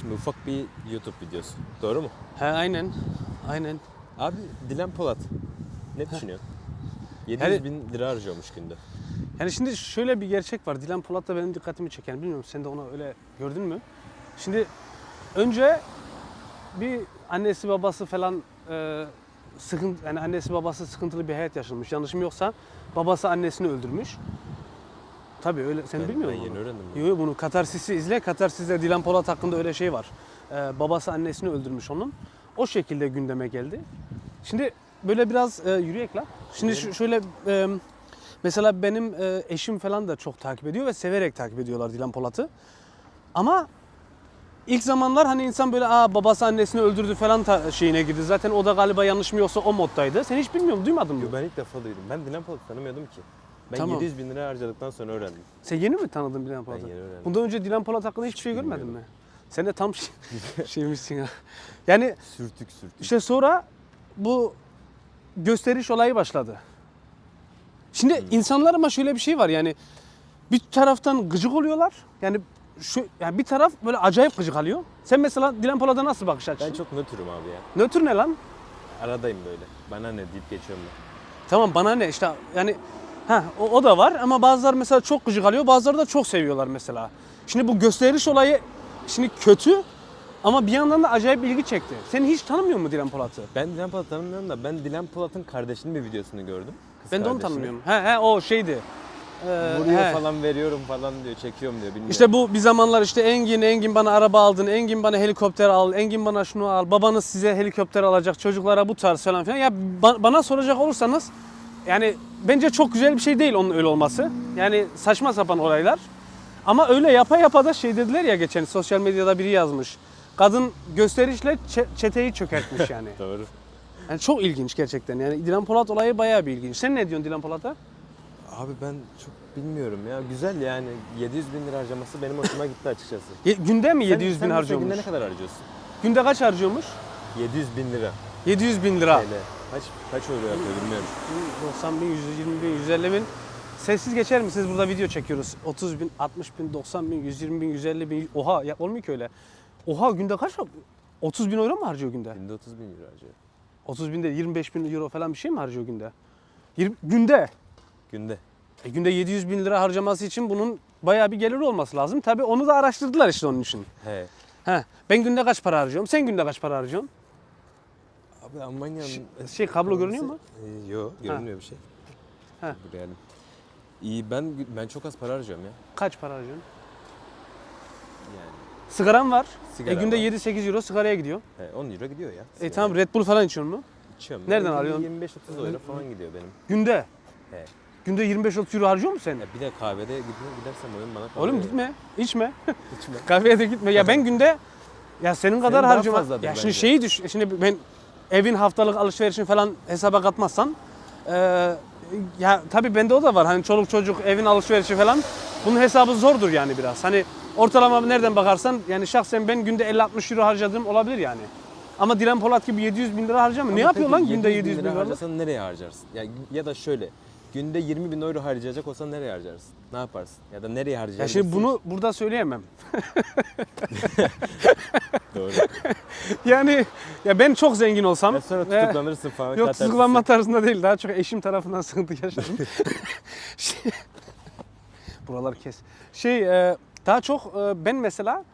Şimdi ufak bir YouTube videosu. Doğru mu? He aynen. Aynen. Abi Dilan Polat. Ne düşünüyorsun? 700 Yani- bin lira harcıyormuş günde. Yani şimdi şöyle bir gerçek var. Dilan Polat da benim dikkatimi çeken. Bilmiyorum sen de onu öyle gördün mü? Şimdi önce bir annesi babası falan e, sıkıntı yani annesi babası sıkıntılı bir hayat yaşamış. Yanlışım yoksa babası annesini öldürmüş. Tabii öyle sen Ben- bilmiyor ben musun? yeni öğrendim. Yok yok bunu Katarsis'i izle. Katarsis'te Dilan Polat hakkında öyle şey var. Ee, babası annesini öldürmüş onun. O şekilde gündeme geldi. Şimdi böyle biraz e, yürüyek la. Şimdi şu, şöyle e, mesela benim e, eşim falan da çok takip ediyor ve severek takip ediyorlar Dilan Polat'ı. Ama ilk zamanlar hani insan böyle aa babası annesini öldürdü falan ta- şeyine girdi. Zaten o da galiba yanlış mı yoksa o moddaydı. Sen hiç bilmiyorum duymadın mı? Yo, Ben ilk defa duydum. Ben Dilan Polat'ı tanımıyordum ki. Ben Tamam. 700 bin lira harcadıktan sonra öğrendim. Sen yeni mi tanıdın Dilan Polat'ı? yeni öğrendim. Bundan önce Dilan Polat hakkında hiçbir şey görmedin mi? Sen de tam şey- şeymişsin ha. Yani Sürtük sürtük. işte sonra bu gösteriş olayı başladı. Şimdi insanlar ama şöyle bir şey var yani bir taraftan gıcık oluyorlar. Yani şu yani bir taraf böyle acayip gıcık alıyor. Sen mesela Dilan Polat'a nasıl bakış? Ben çok nötrüm abi ya. Nötr ne lan? Aradayım böyle. Bana ne deyip geçiyorum ben. Tamam bana ne işte yani ha o, o da var ama bazıları mesela çok gıcık alıyor bazıları da çok seviyorlar mesela. Şimdi bu gösteriş olayı şimdi kötü ama bir yandan da acayip ilgi çekti. Sen hiç tanımıyor mu Dilan Polat'ı? Ben Dilan Polat'ı tanımıyorum da ben Dilan Polat'ın kardeşinin bir videosunu gördüm. Kız Ben de onu kardeşinin. tanımıyorum. He he o şeydi. Ee, Vuruyor he. falan veriyorum falan diyor, çekiyorum diyor bilmiyorum. İşte bu bir zamanlar işte Engin, Engin bana araba aldın, Engin bana helikopter al, Engin bana şunu al, babanız size helikopter alacak, çocuklara bu tarz falan filan. Ya ba- bana soracak olursanız yani bence çok güzel bir şey değil onun öyle olması. Yani saçma sapan olaylar. Ama öyle yapa yapa da şey dediler ya geçen sosyal medyada biri yazmış. Kadın gösterişle çe- çeteyi çökertmiş yani. Doğru. yani. Çok ilginç gerçekten. Yani Dilan Polat olayı bayağı bir ilginç. Sen ne diyorsun Dilan Polat'a? Abi ben çok bilmiyorum ya. Güzel yani 700 bin lira harcaması benim hoşuma gitti açıkçası. Ye- günde mi Sen- 700 sen bin mesela harcıyormuş? Günde ne kadar harcıyorsun? Günde kaç harcıyormuş? 700 bin lira 700 bin lira. TL. Kaç, kaç euro yapıyor bilmiyorum. 90 bin, 120 bin, 150 bin. Sessiz geçer misiniz? Burada video çekiyoruz. 30 bin, 60 bin, 90 bin, 120 bin, 150 bin. Oha ya olmuyor ki öyle. Oha günde kaç? 30 bin euro mu harcıyor günde? Günde 30 bin euro harcıyor. 30 binde 25 bin euro falan bir şey mi harcıyor günde? 20, günde. Günde. E, günde 700 bin lira harcaması için bunun bayağı bir geliri olması lazım. Tabii onu da araştırdılar işte onun için. He. He, ben günde kaç para harcıyorum? Sen günde kaç para harcıyorsun? Abi Almanya'nın... Şey kablo görünüyor mu? Ee, yok görünmüyor bir şey. Ha. Yani. İyi ben ben çok az para harcıyorum ya. Kaç para harcıyorsun? Yani. Sigaran var. Sigara e, günde var. 7-8 euro sigaraya gidiyor. He, 10 euro gidiyor ya. E tamam Red Bull falan içiyorsun mu? İçiyorum. Nereden Günde alıyorsun? 25-30 euro falan gidiyor benim. Günde. He. Günde 25-30 euro harcıyor musun sen? Ya bir de kahvede gitme, gidersem oyun bana kalıyor. Oğlum gitme, içme. İçme. Kahveye de gitme. Ya ben günde ya senin kadar daha harcama. fazladır Ya şimdi bence. şeyi düş. Şimdi ben evin haftalık alışverişini falan hesaba katmazsan eee, ya tabii bende o da var. Hani çoluk çocuk evin alışverişi falan. Bunun hesabı zordur yani biraz. Hani ortalama nereden bakarsan yani şahsen ben günde 50-60 euro harcadığım olabilir yani. Ama Dilan Polat gibi 700 bin lira harcamıyor. Ne yapıyor lan günde 700 bin lira? harcasan nereye harcarsın? Ya, ya da şöyle. Günde 20 bin euro harcayacak olsan nereye harcarsın? Ne yaparsın? Ya da nereye Ya harcayacaksın? şimdi bunu burada söyleyemem. Doğru. Yani ya ben çok zengin olsam Ya sonra tutuklanırsın falan. Yok katarsın. tutuklanma tarzında değil. Daha çok eşim tarafından sıkıntı yaşadım. Şey- Buralar kes. Şey e, daha çok e, ben mesela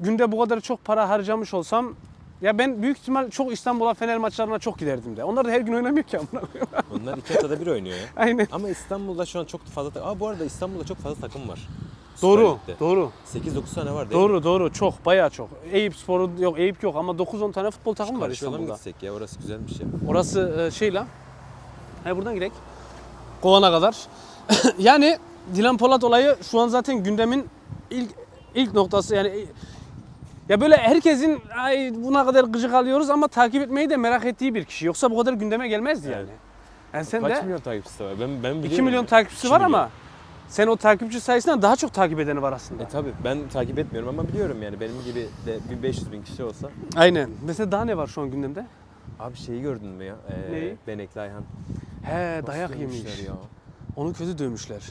günde bu kadar çok para harcamış olsam ya ben büyük ihtimal çok İstanbul'a Fener maçlarına çok giderdim de. Onlar da her gün oynamıyor ki amına. Onlar iki haftada bir oynuyor ya. Aynen. Ama İstanbul'da şu an çok fazla. Aa bu arada İstanbul'da çok fazla takım var. Doğru, Lig'de. doğru. 8-9 tane var değil mi? Doğru, doğru. Çok, bayağı çok. Eyüp Sporu yok, Eyüp yok ama 9-10 tane futbol takımı var Karşı yola mı İstanbul'da. gitsek ya? Orası güzelmiş ya. Orası e, şey la. He buradan girek. Kovana kadar. yani Dilan Polat olayı şu an zaten gündemin ilk ilk noktası yani ya böyle herkesin ay buna kadar gıcık alıyoruz ama takip etmeyi de merak ettiği bir kişi. Yoksa bu kadar gündeme gelmezdi yani. Evet. Yani sen Kaç de milyon takipçisi var? Ben, ben 2 biliyorum milyon ya. takipçisi 2 var milyon. ama sen o takipçi sayısından daha çok takip edeni var aslında. E tabi ben takip etmiyorum ama biliyorum yani benim gibi de bir 500 bin kişi olsa. Aynen. Mesela daha ne var şu an gündemde? Abi şeyi gördün mü ya? Ee, Neyi? Benekli Ayhan. He Nasıl dayak yemiş. Ya. Onu kötü dövmüşler.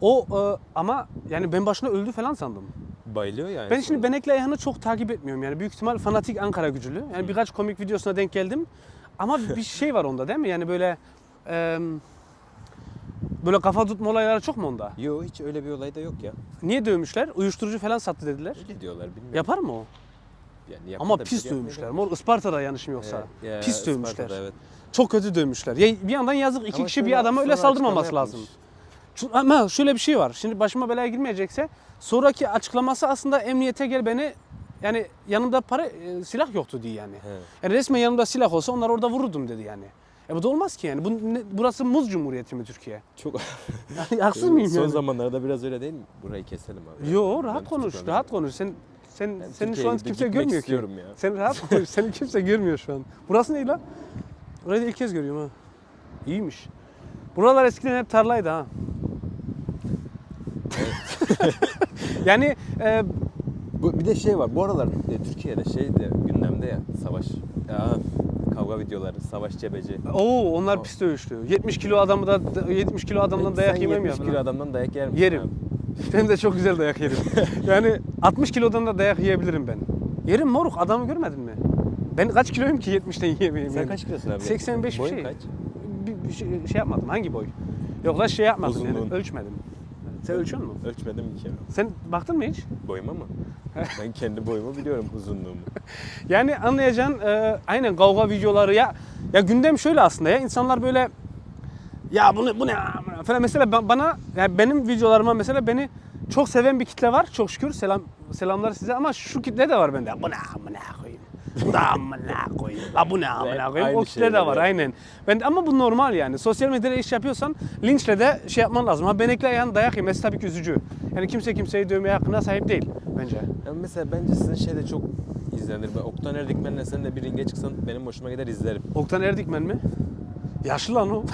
O e, ama yani ben başına öldü falan sandım. bayılıyor yani. Ben şimdi Benekli Ayhan'ı çok takip etmiyorum yani büyük ihtimal fanatik Ankara gücülü. Yani birkaç komik videosuna denk geldim. Ama bir şey var onda değil mi? Yani böyle e, böyle kafa tutma olayları çok mu onda? Yo hiç öyle bir olay da yok ya. Niye dövmüşler? Uyuşturucu falan sattı dediler. Öyle diyorlar bilmiyorum. Yapar mı o? Yani Ama pis yapmayı dövmüşler. da- Mor Isparta'da yanlışım yoksa. Evet, ya, pis dövmüşler. Isparta'da, evet. Çok kötü dövmüşler. Ya bir yandan yazık iki Ama kişi bir sonra- adama öyle sonra saldırmaması açıklama lazım. yapmış. Şu- Ama şöyle bir şey var. Şimdi başıma belaya girmeyecekse sonraki açıklaması aslında emniyete gel beni yani yanımda para e, silah yoktu diye yani. He. Yani resmen yanımda silah olsa onlar orada vururdum dedi yani. E bu da olmaz ki yani. Bu, ne- burası muz cumhuriyeti mi Türkiye? Çok Yani haksız mıyım Son yani? zamanlarda biraz öyle değil mi? Burayı keselim abi. Yo Ben rahat konuş, rahat konuş. Sen sen Ben seni şu an kimse gitmek görmüyor ki. istiyorum ya. Sen rahat konuş. Seni kimse görmüyor şu an. Burası ne lan? Burayı da ilk kez görüyorum ha. İyiymiş. Buralar eskiden hep tarlaydı ha. yani e, Bu, bir de şey var. Bu aralar e, Türkiye'de şey de gündemde ya savaş. Ya, kavga videoları, savaş cebeci. Oo onlar pis dövüştü. 70 kilo adamı da 70 kilo adamdan dayak yemem ya. 70 kilo adamdan dayak Yerim. abi? Hem de çok güzel dayak yerim. yani 60 kilodan da dayak yiyebilirim ben. Yerim moruk adamı görmedin mi? Ben kaç kiloyum ki 70'ten yiyemeyeyim Sen yani. kaç kilosun abi? 85 bir Boyun şey. kaç? Bir, bir şey, şey yapmadım. Hangi boy? Yok lan şey yapmadım Uzunluğun. yani. Ölçmedim. Sen ölçüyor musun? Ölçmedim bir kere. Sen baktın mı hiç? Boyuma mı? ben kendi boyumu biliyorum uzunluğumu. Yani anlayacağın e, aynen kavga videoları ya ya gündem şöyle aslında ya insanlar böyle ya bu ne bu ne falan. Mesela bana yani benim videolarıma mesela beni çok seven bir kitle var çok şükür. Selam selamlar size ama şu kitle de var bende. Bu ne bu da amına koyayım la bu ne amına koyayım Aynı o kitle de şeyler var aynen ben ama bu normal yani sosyal medyada iş yapıyorsan linçle de şey yapman lazım ha benekle ayağın dayak yemesi tabii ki üzücü yani kimse kimseyi dövmeye hakkına sahip değil bence Yani mesela bence sizin şey de çok izlenir. Ben Oktan Erdikmen'le sen de bir ringe çıksan benim hoşuma gider izlerim. Oktan Erdikmen mi? Yaşlı lan o.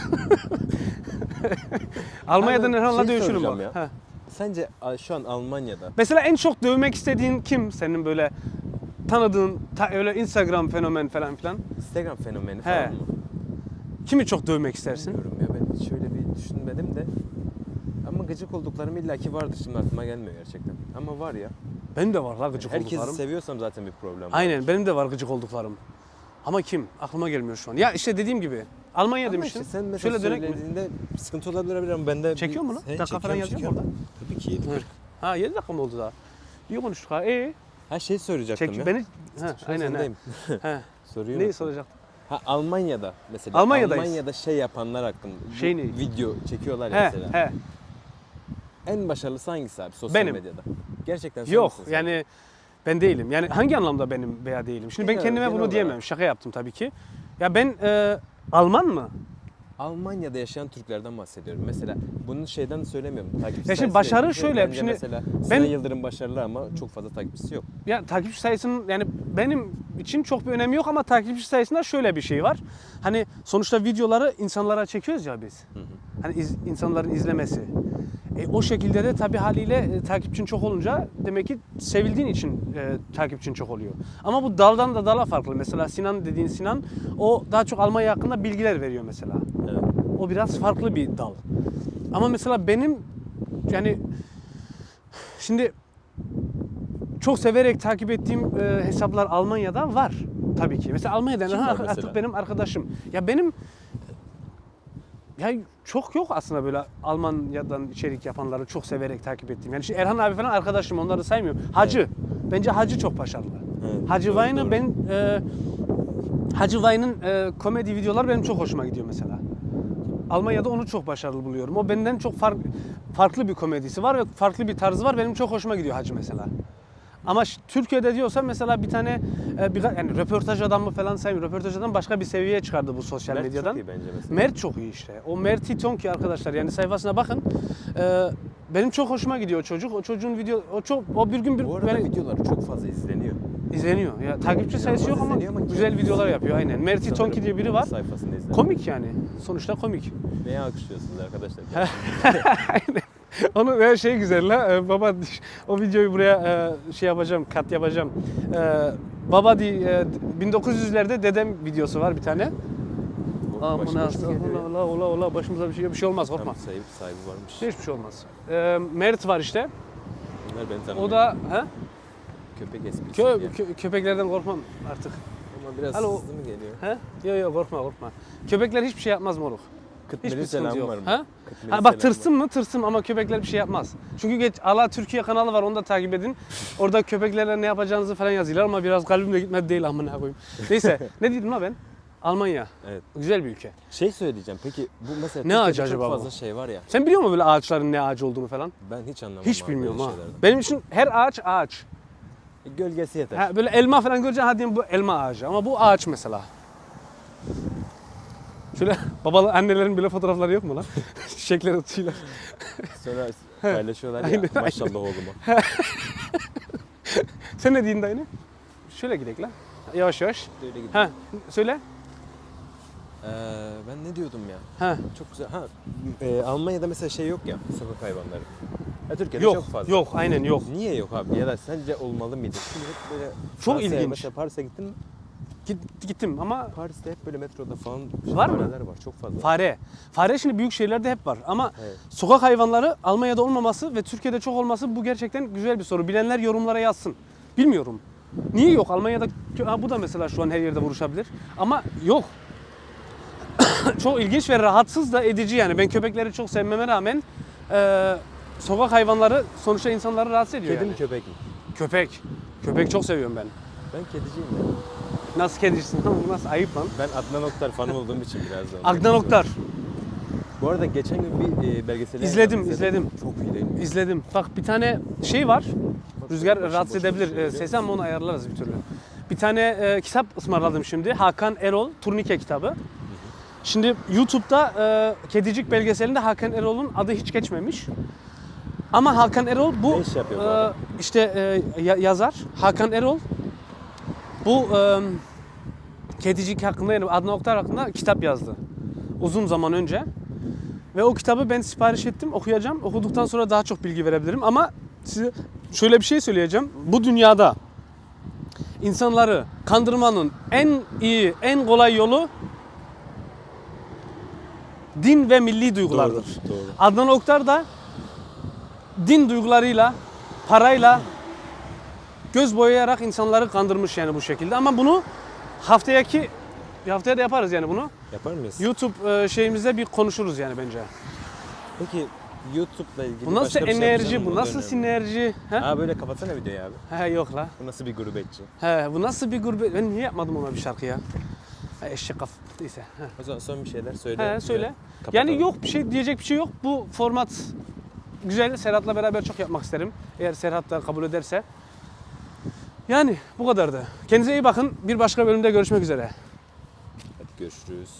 Almanya'dan Abi, Erhan'la şey dövüşürüm soracağım bak. ya. Ha. Sence a, şu an Almanya'da Mesela en çok dövmek istediğin kim senin böyle tanıdığın ta- öyle Instagram fenomen falan filan? Instagram fenomeni He. falan mı? Kimi çok dövmek istersin? Bilmiyorum ya ben hiç şöyle bir düşünmedim de. Ama gıcık olduklarım illaki vardır şimdi aklıma gelmiyor gerçekten. Ama var ya. Benim de var la gıcık Herkesi olduklarım. seviyorsam zaten bir problem var. Aynen benim de var gıcık olduklarım. Ama kim? Aklıma gelmiyor şu an. Ya işte dediğim gibi. Almanya Ama demiştin. işte sen mesela Şöyle dönek mi? söylediğinde sıkıntı olabilir ama bende... Çekiyor mu lan? He, Dakika falan çekiyorum, yazıyor mu çekiyorum. Tabii ki 7 Hı. Ha 7 dakika mı oldu daha? İyi konuştuk ha. İyi. Ha şey soracaktım Çek ya. beni. Ha, aynen ha. Soruyu Neyi unuttum. soracaktın? Ha Almanya'da mesela. Almanya'dayız. Almanya'da şey yapanlar hakkında. bu Şey ne? Video çekiyorlar ya He, mesela. he. En başarılısı hangisi abi sosyal Benim. medyada? Gerçekten sen Yok misin sen? yani ben değilim. Yani hangi anlamda benim veya değilim? Şimdi ben Genel- kendime genel bunu olarak. diyemem. Şaka yaptım tabii ki. Ya ben e, Alman mı? Almanya'da yaşayan Türklerden bahsediyorum. Mesela bunu şeyden söylemiyorum. Takipçi Ya şimdi sayısı başarı şöyle, Bence şimdi mesela ben- Yıldırım başarılı ama çok fazla takipçisi yok. Ya takipçi sayısının yani benim için çok bir önemi yok ama takipçi sayısında şöyle bir şey var. Hani sonuçta videoları insanlara çekiyoruz ya biz. Hani iz- insanların izlemesi. E, o şekilde de tabii haliyle e, takipçin çok olunca demek ki sevildiğin için e, takipçin çok oluyor. Ama bu daldan da dala farklı. Mesela Sinan dediğin Sinan o daha çok Almanya hakkında bilgiler veriyor mesela. Evet. O biraz farklı bir dal. Ama mesela benim yani şimdi çok severek takip ettiğim e, hesaplar Almanya'da var tabii ki. Mesela Almanya'dan Kim ha, var artık mesela? benim arkadaşım. Ya benim ya çok yok aslında böyle Almanya'dan içerik yapanları çok severek takip ettiğim. Yani şimdi Erhan abi falan arkadaşım onları saymıyorum. Hacı. Bence Hacı çok başarılı. Evet, Hacı doğru. ben e, Hacı Vayne'ın e, komedi videoları benim çok hoşuma gidiyor mesela. Almanya'da onu çok başarılı buluyorum. O benden çok fark, farklı bir komedisi var ve farklı bir tarzı var. Benim çok hoşuma gidiyor Hacı mesela. Ama Türkiye'de diyorsa mesela bir tane e, bir, yani röportaj adamı falan saymıyorum. Röportaj adam başka bir seviyeye çıkardı bu sosyal Mert medyadan. çok iyi bence mesela. Mert çok iyi işte. O Mert Hitonki arkadaşlar yani sayfasına bakın. Ee, benim çok hoşuma gidiyor o çocuk. O çocuğun video o çok o bir gün bir Bu arada yani videoları çok fazla izleniyor. izleniyor. Ya takipçi sayısı yok ama, ama güzel videolar yapıyor aynen. Mert Hitonki Sanırım diye biri var. Sayfasında izleniyor. Komik yani. Sonuçta komik. Neye alkışlıyorsunuz arkadaşlar? Aynen. Onu her şey güzel la. Ee, baba o videoyu buraya e, şey yapacağım, kat yapacağım. Ee, baba di e, 1900'lerde dedem videosu var bir tane. Amına Başına şey ola ola ola başımıza bir şey bir şey olmaz korkma. Tam sahibi, sahibi varmış. Hiçbir şey olmaz. Ee, Mert var işte. Bunlar beni tanımıyor. O da he? köpek esprisi Kö, kö- köpeklerden korkmam artık. Ama biraz Alo. hızlı mı geliyor? He? Yok yok korkma korkma. Köpekler hiçbir şey yapmaz moruk. Hiçbir sıkıntı selam yok. var mı? Ha? Ha bak selam var. tırsım mı tırsım ama köpekler bir şey yapmaz. Çünkü geç Allah Türkiye kanalı var onu da takip edin. Orada köpeklerle ne yapacağınızı falan yazıyorlar ama biraz kalbim de gitmedi değil amına koyayım. Neyse ne dedim la ben? Almanya. Evet. Güzel bir ülke. Şey söyleyeceğim. Peki bu mesela Ne Türkiye'de ağacı çok acaba bu? fazla şey var ya. Sen biliyor musun böyle ağaçların ne ağacı olduğunu falan? Ben hiç anlamam. Hiç abi bilmiyorum böyle ha. şeylerden. Benim için her ağaç ağaç. Gölgesi yeter. Ha, böyle elma falan göreceksin hadi diyeyim bu elma ağacı ama bu ağaç mesela. Şöyle babalı annelerin bile fotoğrafları yok mu lan? Çiçekleri tutuyorlar. Sonra paylaşıyorlar ya Aynen, maşallah oğluma. Sen ne diyorsun dayını? Şöyle gidelim lan. Yavaş yavaş. Öyle gidiyor. Ha söyle. Ee, ben ne diyordum ya? Ha. Çok güzel. Ha, e, Almanya'da mesela şey yok ya sokak hayvanları. Ya Türkiye'de Yok çok fazla. yok aynen yok. Niye yok abi? Ya da sence olmalı mıydı? Şimdi hep böyle Çok Fransa'ya, ilginç. Mesela Paris'e gittin mi? Git- gittim ama Paris'te hep böyle metroda falan Var mı? fareler var. Çok fazla. fare. Fare şimdi büyük şehirlerde hep var ama Evet. sokak hayvanları Almanya'da olmaması ve Türkiye'de çok olması bu gerçekten güzel bir soru. Bilenler yorumlara yazsın. Bilmiyorum. Niye yok? Almanya'da ha, bu da mesela şu an her yerde vuruşabilir. Ama yok. çok ilginç ve rahatsız da edici yani. Ben köpekleri çok sevmeme rağmen e, sokak hayvanları sonuçta insanları rahatsız ediyor Kedi yani. mi köpek mi? Köpek. Köpek çok seviyorum ben. Ben kediciyim ya. Nasıl kedicisin? Bu nasıl ayıp lan? Ben Adnan Oktar fanı olduğum için biraz da. Adnan Oktar. Bu arada geçen gün bir e, belgesel İzledim, izledim. Çok iyi değil mi? İzledim. Bak bir tane şey var. Rüzgar Başım rahatsız boşuna edebilir. düşüyor, Ee, biliyor Sesi ama onu ayarlarız bir türlü. Bir tane e, kitap ısmarladım şimdi. Hakan Erol Turnike kitabı. Şimdi YouTube'da e, Kedicik belgeselinde Hakan Erol'un adı hiç geçmemiş. Ama Hakan Erol bu Ne iş yapıyor bu e, işte e, ya- yazar Hakan Erol bu e, Kedicik hakkında yani Adnan Oktar hakkında kitap yazdı. Uzun zaman önce. Ve o kitabı ben sipariş ettim, okuyacağım. Okuduktan sonra daha çok bilgi verebilirim ama size şöyle bir şey söyleyeceğim. Bu dünyada insanları kandırmanın en iyi, en kolay yolu din ve milli duygulardır. Doğru, doğru. Adnan Oktar da din duygularıyla, parayla göz boyayarak insanları kandırmış yani bu şekilde. Ama bunu haftayaki haftaya da yaparız yani bunu. Yapar mıyız? YouTube e, şeyimizde bir konuşuruz yani bence. Peki YouTube'la ilgili Bu nasıl başka bir şey enerji, yapacağım bu mı? nasıl Önemli. sinerji? He? Aa böyle kapatsana videoyu abi. He yok la. Bu nasıl bir gurbetçi? He bu nasıl bir gurbet? Ben niye yapmadım ona bir şarkı ya? Ha, eşek kaf. Neyse. He. O zaman son bir şeyler söyle. He söyle. Kapatalım. Yani yok bir şey diyecek bir şey yok. Bu format güzel. Serhat'la beraber çok yapmak isterim. Eğer Serhat da kabul ederse. Yani bu kadardı. Kendinize iyi bakın. Bir başka bölümde görüşmek üzere. Hadi görüşürüz.